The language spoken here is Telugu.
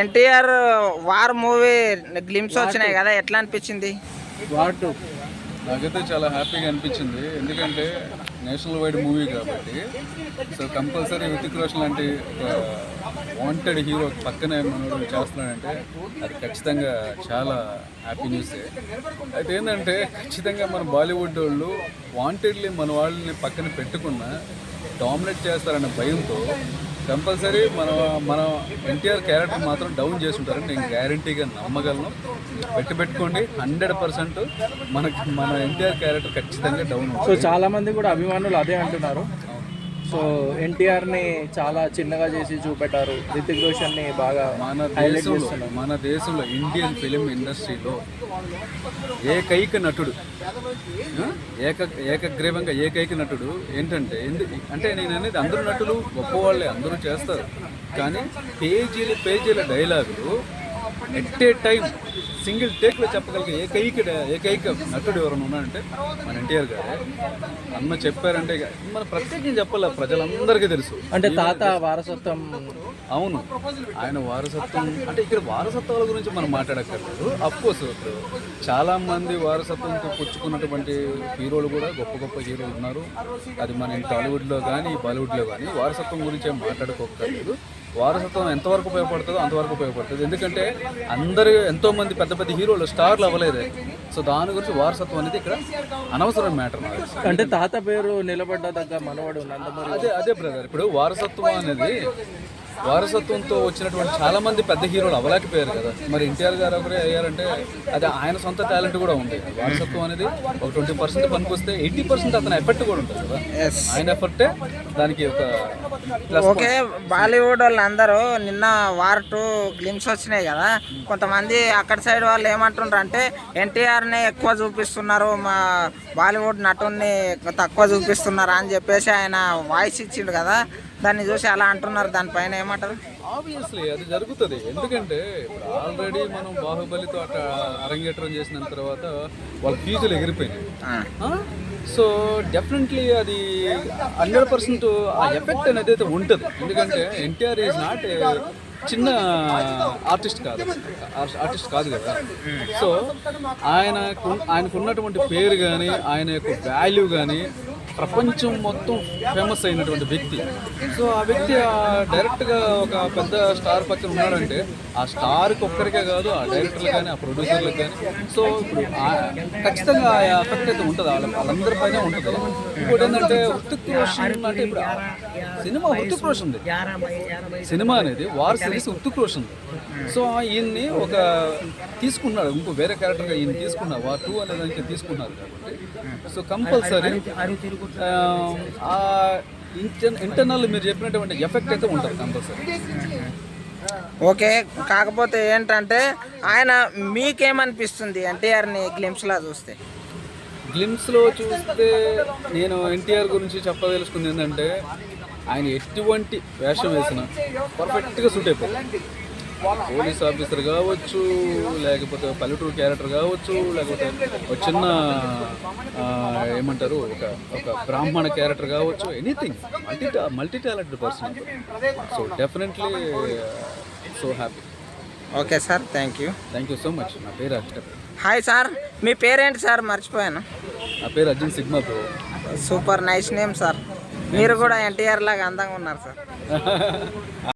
ఎన్టీఆర్ వార్ మూవీ గ్లిమ్స్ వచ్చినాయి కదా ఎట్లా అనిపించింది? నాకైతే చాలా హ్యాపీగా అనిపించింది. ఎందుకంటే నేషనల్ వైడ్ మూవీ కాబట్టి. సో కంపల్సరీ హృతిక్ రోషన్ లాంటి వాంటెడ్ హీరో పక్కనే మనోడు చేస్తున్నాడంటే అది ఖచ్చితంగా చాలా హ్యాపీ న్యూసే అయితే ఏంటంటే ఖచ్చితంగా మన బాలీవుడ్ వాళ్ళు వాంటెడ్లీ మన వాళ్ళని పక్కన పెట్టుకున్న డామినేట్ చేస్తారనే భయంతో కంపల్సరీ మన మన ఎన్టీఆర్ క్యారెక్టర్ మాత్రం డౌన్ చేస్తుంటారని నేను గ్యారంటీగా నమ్మగలను. పెట్టి పెట్టుకోండి. హండ్రెడ్ పర్సెంట్ మనకి మన ఎన్టీఆర్ క్యారెక్టర్ ఖచ్చితంగా డౌన్ సో చాలామంది కూడా అభిమానులు అదే అంటున్నారు. సో ఎన్టీఆర్ని చాలా చిన్నగా చేసి చూపెట్టారు. రితిక్ రోషన్ని బాగా మన దేశంలో మన దేశంలో ఇండియన్ ఫిలిం ఇండస్ట్రీలో ఏకైక నటుడు? ఏక ఏకగ్రీవంగా ఏకైక నటుడు ఏంటంటే అంటే నేను అనేది అందరూ నటులు గొప్పవాళ్ళే అందరూ చేస్తారు. కానీ పేజీల పేజీల డైలాగులు ఎట్ ఏ టైం సింగిల్ టేక్లో చెప్పగలిగే ఏకైక ఏకైక నటుడు ఎవరైనా ఉన్నారంటే మన ఎన్టీఆర్ గారే. అన్న చెప్పారంటే మన ప్రత్యేకంగా చెప్పాలి? ప్రజలందరికీ తెలుసు. అంటే తాత వారసత్వం. అవును. ఆయన వారసత్వం అంటే ఇక్కడ వారసత్వాల గురించి మనం మాట్లాడక్కర్లేదు. అఫ్కోర్స్ చాలా మంది వారసత్వంతో పుచ్చుకున్నటువంటి హీరోలు కూడా గొప్ప గొప్ప హీరోలు ఉన్నారు. అది మన టాలీవుడ్లో కానీ బాలీవుడ్లో కానీ వారసత్వం గురించి ఏం మాట్లాడుకోక్కర్లేదు. వారసత్వం ఎంతవరకు ఉపయోగపడుతుందో అంతవరకు ఉపయోగపడుతుంది. ఎందుకంటే అందరూ ఎంతో మంది పెద్ద పెద్ద హీరోలు స్టార్లు అవ్వలేదే సో దాని గురించి వారసత్వం అనేది ఇక్కడ అనవసరం మ్యాటర్. అంటే తాత పేరు నిలబడ్డ దగ్గర మనవడు అదే అదే బ్రదర్ ఇప్పుడు వారసత్వం అనేది వారసత్వంతో వచ్చినటువంటి చాలా మంది పెద్ద హీరోలు అవ్వలేకపోయారు కదా. మరి ఎన్టీఆర్ గారు ఒకరే అయ్యారంటే అది ఆయన సొంత టాలెంట్ కూడా ఉంది. వారసత్వం అనేది ఒక ట్వంటీ పర్సెంట్ పనికొస్తే ఎయిటీ పర్సెంట్ అతని ఎఫెక్ట్ కూడా ఉంటుంది కదా. ఆయన ఎఫర్టే దానికి ఒక ఓకే బాలీవుడ్ వాళ్ళు అందరూ నిన్న వార్ టూ గ్లిమ్స్ వచ్చినాయి కదా. కొంతమంది అక్కడ సైడ్ వాళ్ళు ఏమంటున్నారు అంటే ఎన్టీఆర్ని ఎక్కువ చూపిస్తున్నారు మా బాలీవుడ్ నటుడిని తక్కువ చూపిస్తున్నారు అని చెప్పేసి ఆయన వాయిస్ ఇచ్చిండు కదా. దాన్ని చూసి అలా అంటున్నారు దానిపైన ఏమంటారు? ఆబ్వియస్లీ అది జరుగుతుంది. ఎందుకంటే ఆల్రెడీ మనం బాహుబలితో అట్లా అరంగేట్రం చేసిన తర్వాత వాళ్ళ ఫీజులు ఎగిరిపోయినాయి. సో డెఫినెట్లీ అది హండ్రెడ్ పర్సెంట్ ఆ ఎఫెక్ట్ అనేది అయితే ఉంటుంది. ఎందుకంటే ఎన్టీఆర్ ఈజ్ నాట్ చిన్న ఆర్టిస్ట్ కాదు. ఆర్టిస్ట్ కాదు కదా. సో ఆయన ఆయనకు ఉన్నటువంటి పేరు కానీ ఆయన యొక్క వాల్యూ కానీ ప్రపంచం మొత్తం ఫేమస్ అయినటువంటి వ్యక్తి. సో ఆ వ్యక్తి ఆ డైరెక్ట్గా ఒక పెద్ద స్టార్ పక్కన ఉన్నాడంటే ఆ స్టార్కి ఒక్కరికే కాదు ఆ డైరెక్టర్లకు కానీ ఆ ప్రొడ్యూసర్లకు కానీ. సో ఇప్పుడు ఆ- ఖచ్చితంగా ఆ ఎఫెక్ట్ అయితే ఉంటుంది వాళ్ళ వాళ్ళందరి పైన ఉంటుంది. ఇంకోటి ఏంటంటే హృతిక్ రోషన్ అంటే ఇప్పుడు సినిమా హృతిక్ రోషన్ సినిమా అనేది War series Hrithik Roshan. So ఈయన్ని ఒక తీసుకున్నాడు ఇంకో వేరే క్యారెక్టర్గా ఈయన తీసుకున్నారు వార్ టూ అనే దానికి తీసుకున్నారు కాబట్టి. సో కంపల్సరీ ఇంటర్నల్ మీరు చెప్పినటువంటి ఎఫెక్ట్ అయితే ఉంటుంది కంపల్సరీ ఓకే కాకపోతే ఏంటంటే ఆయన మీకేమనిపిస్తుంది ఎన్టీఆర్ని గ్లిమ్స్లా చూస్తే? గ్లిమ్స్లో చూస్తే నేను ఎన్టీఆర్ గురించి చెప్పదలుచుకుంది ఏంటంటే ఆయన ఎటువంటి వేషం వేసిన పర్ఫెక్ట్గా సూట్ అయిపోతుంది పోలీస్ ఆఫీసర్ కావచ్చు లేకపోతే పల్లెటూరు క్యారెక్టర్ కావచ్చు లేకపోతే ఒక చిన్న ఏమంటారు ఒక ఒక బ్రాహ్మణ క్యారెక్టర్ కావచ్చు anything multi multi talented person so definitely so happy okay sir thank you thank you so much నా పేరు అర్జున్ హాయ్ సార్ మీ పేరేంటి సార్ మర్చిపోయాను. నా పేరు Arjun sigma bro. Super nice name sir మీరు కూడా ఎన్టీఆర్ లాగా అందంగా ఉన్నారు సార్